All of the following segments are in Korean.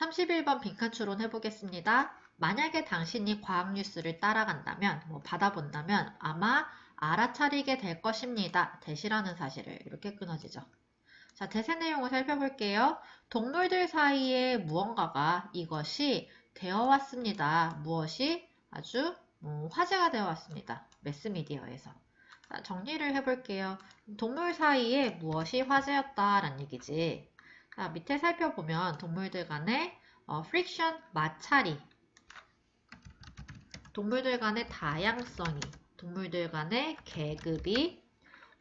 31번 빈칸 추론 해보겠습니다. 만약에 당신이 과학 뉴스를 따라간다면, 뭐 받아본다면 아마 알아차리게 될 것입니다. 대시라는 사실을 이렇게 끊어지죠. 자, 대세 내용을 살펴볼게요. 동물들 사이에 무언가가 이것이 되어 왔습니다. 무엇이 아주 뭐 화제가 되어 왔습니다. 매스미디어에서. 자, 정리를 해볼게요. 동물 사이에 무엇이 화제였다라는 얘기지. 자, 밑에 살펴보면 동물들 간의 어, 프릭션, 마찰이, 동물들 간의 다양성이, 동물들 간의 계급이,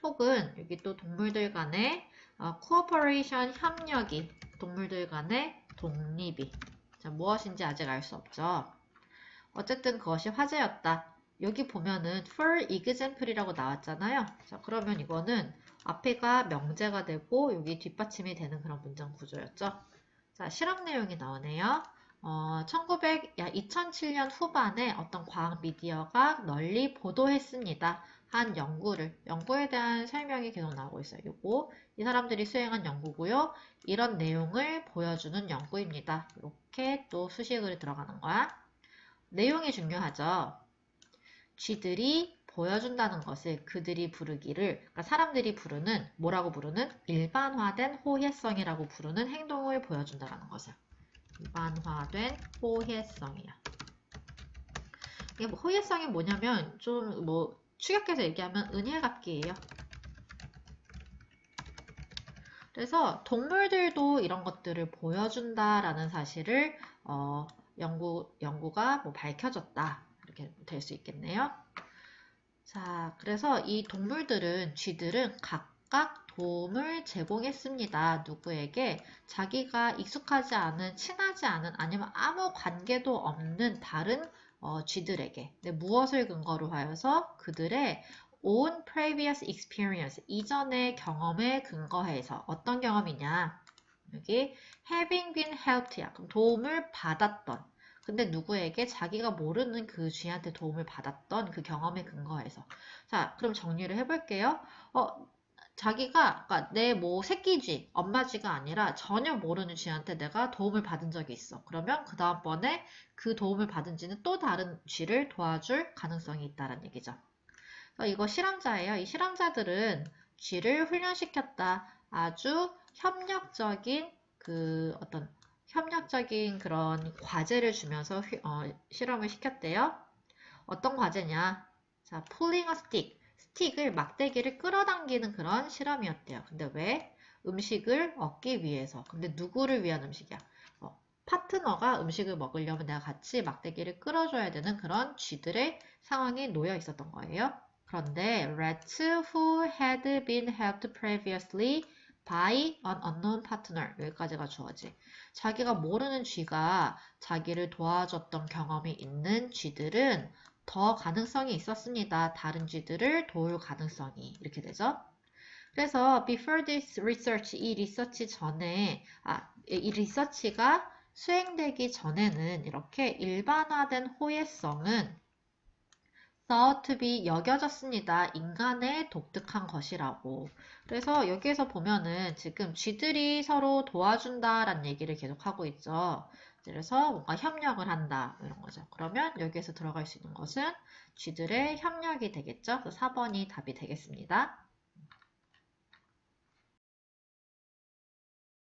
혹은 여기 또 동물들 간의 어, 코어퍼레이션 협력이, 동물들 간의 독립이. 자, 무엇인지 아직 알 수 없죠. 어쨌든 그것이 화제였다. 여기 보면은 for example이라고 나왔잖아요. 자, 그러면 이거는 앞에가 명제가 되고 여기 뒷받침이 되는 그런 문장 구조였죠. 자, 실험 내용이 나오네요. 어, 1900, 야, 2007년 후반에 어떤 과학 미디어가 널리 보도했습니다. 한 연구를, 연구에 대한 설명이 계속 나오고 있어요. 요거, 이 사람들이 수행한 연구고요. 이런 내용을 보여주는 연구입니다. 이렇게 또 수식으로 들어가는 거야. 내용이 중요하죠. 쥐들이 보여준다는 것을 그들이 부르기를 그러니까 사람들이 부르는 뭐라고 부르는 일반화된 호혜성이라고 부르는 행동을 보여준다는 것을 일반화된 호혜성이야. 이게 뭐 호혜성이 뭐냐면 좀 뭐 축약해서 얘기하면 은혜 갚기예요. 그래서 동물들도 이런 것들을 보여준다라는 사실을 어, 연구 연구가 뭐 밝혀졌다 이렇게 될 수 있겠네요. 자, 그래서 이 동물들은, 쥐들은 각각 도움을 제공했습니다. 누구에게? 자기가 익숙하지 않은, 친하지 않은, 아니면 아무 관계도 없는 다른 어, 쥐들에게. 네, 무엇을 근거로 하여서 그들의 own previous experience, 이전의 경험에 근거해서 어떤 경험이냐? 여기 having been helped야. 그럼 도움을 받았던. 근데 누구에게 자기가 모르는 그 쥐한테 도움을 받았던 그 경험에 근거해서. 자, 그럼 정리를 해볼게요. 어, 자기가, 그러니까 내뭐 새끼 쥐, 엄마 쥐가 아니라 전혀 모르는 쥐한테 내가 도움을 받은 적이 있어. 그러면 그 다음번에 그 도움을 받은 쥐는 또 다른 쥐를 도와줄 가능성이 있다는 얘기죠. 이거 실험자예요. 이 실험자들은 쥐를 훈련시켰다. 아주 협력적인 그 어떤 협력적인 그런 과제를 주면서 어, 실험을 시켰대요. 어떤 과제냐? 자, pulling a stick. 스틱을 막대기를 끌어당기는 그런 실험이었대요. 근데 왜? 음식을 얻기 위해서. 근데 누구를 위한 음식이야? 어, 파트너가 음식을 먹으려면 내가 같이 막대기를 끌어줘야 되는 그런 쥐들의 상황에 놓여 있었던 거예요. 그런데 rats who had been helped previously by an unknown partner 여기까지가 주어지. 자기가 모르는 쥐가 자기를 도와줬던 경험이 있는 쥐들은 더 가능성이 있었습니다. 다른 쥐들을 도울 가능성이 이렇게 되죠. 그래서 before this research 이 리서치 전에 아, 이 리서치가 수행되기 전에는 이렇게 일반화된 호혜성은 thought 여겨졌습니다. 인간의 독특한 것이라고. 그래서 여기에서 보면은 지금 쥐들이 서로 도와준다라는 얘기를 계속 하고 있죠. 그래서 뭔가 협력을 한다 이런 거죠. 그러면 여기에서 들어갈 수 있는 것은 쥐들의 협력이 되겠죠. 그래서 4번이 답이 되겠습니다.